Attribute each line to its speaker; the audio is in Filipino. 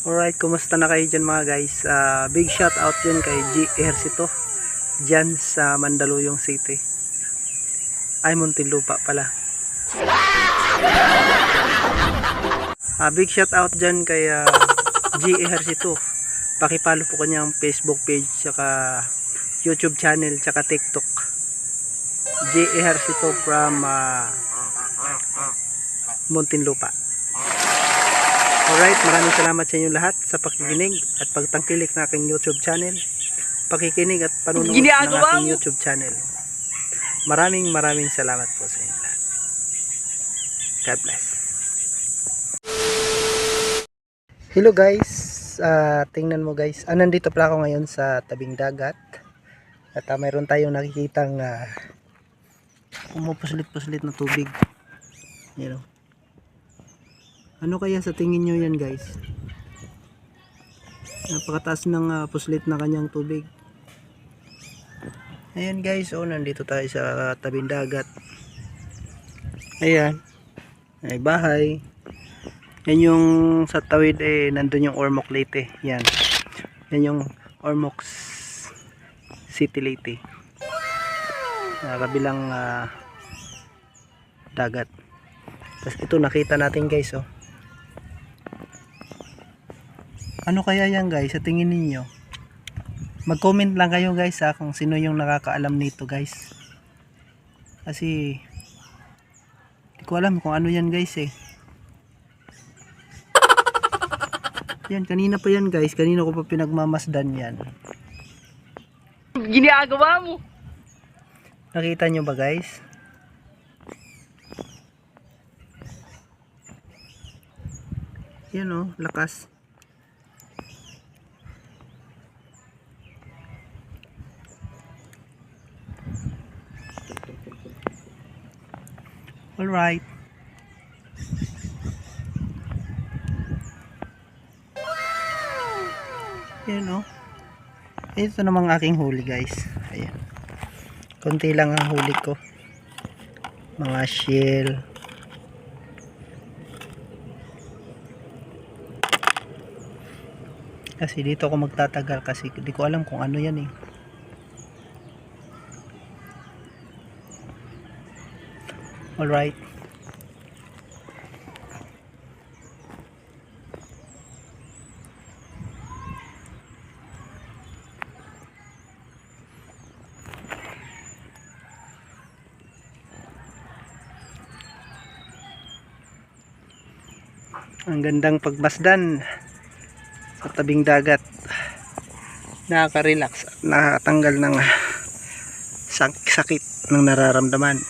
Speaker 1: Alright, kumusta na kayo dyan mga guys? Ah, big shout out yun kay G. Ejercito dyan sa Mandaluyong City. Ay, Muntinlupa pala. Ah, big shout out dyan kay ah, G. Ejercito. Pakipalo po kanyang Facebook page, tsaka YouTube channel, tsaka TikTok. G. Ejercito from ah, Muntinlupa. Alright, maraming salamat sa inyo lahat sa pakikinig at pagtangkilik ng aking YouTube channel. Pakikinig at panunood ng aking? YouTube channel. Maraming maraming salamat po sa inyo lahat. God bless. Hello guys, Ah, tingnan mo guys. Ah, nandito pala ako ngayon sa tabing dagat. At ah, mayroon tayong nakikitang uh, pumupuslit-puslit na tubig. You know. Ano kaya sa tingin nyo yan guys? Napakataas ng ah, puslit na kanyang tubig. Ayan guys, oh nandito tayo sa tabing dagat. Ayan. Ay bahay. Yan yung sa tawid eh nandun yung Ormoc Leyte. Yan. Yan yung Ormoc City Leyte. Na kabilang ah, dagat. Tapos ito nakita natin guys oh. Ano kaya yan guys sa tingin ninyo? Mag-comment lang kayo guys ha kung sino yung nakakaalam nito guys. Kasi hindi ko alam kung ano yan guys eh. Yan, kanina pa yan guys. Kanina ko pa pinagmamasdan yan.
Speaker 2: Ginagawa mo?
Speaker 1: Nakita nyo ba guys? Yan oh, lakas. Alright. Yan oh. Ito namang aking huli guys. Ayan. Konti lang ang huli ko. Mga shell. Kasi dito ako magtatagal kasi di ko alam kung ano yan eh. Alright. Ang gandang pagmasdan sa tabing dagat. Nakaka-relax at nakatanggal ng sak- sakit ng nararamdaman.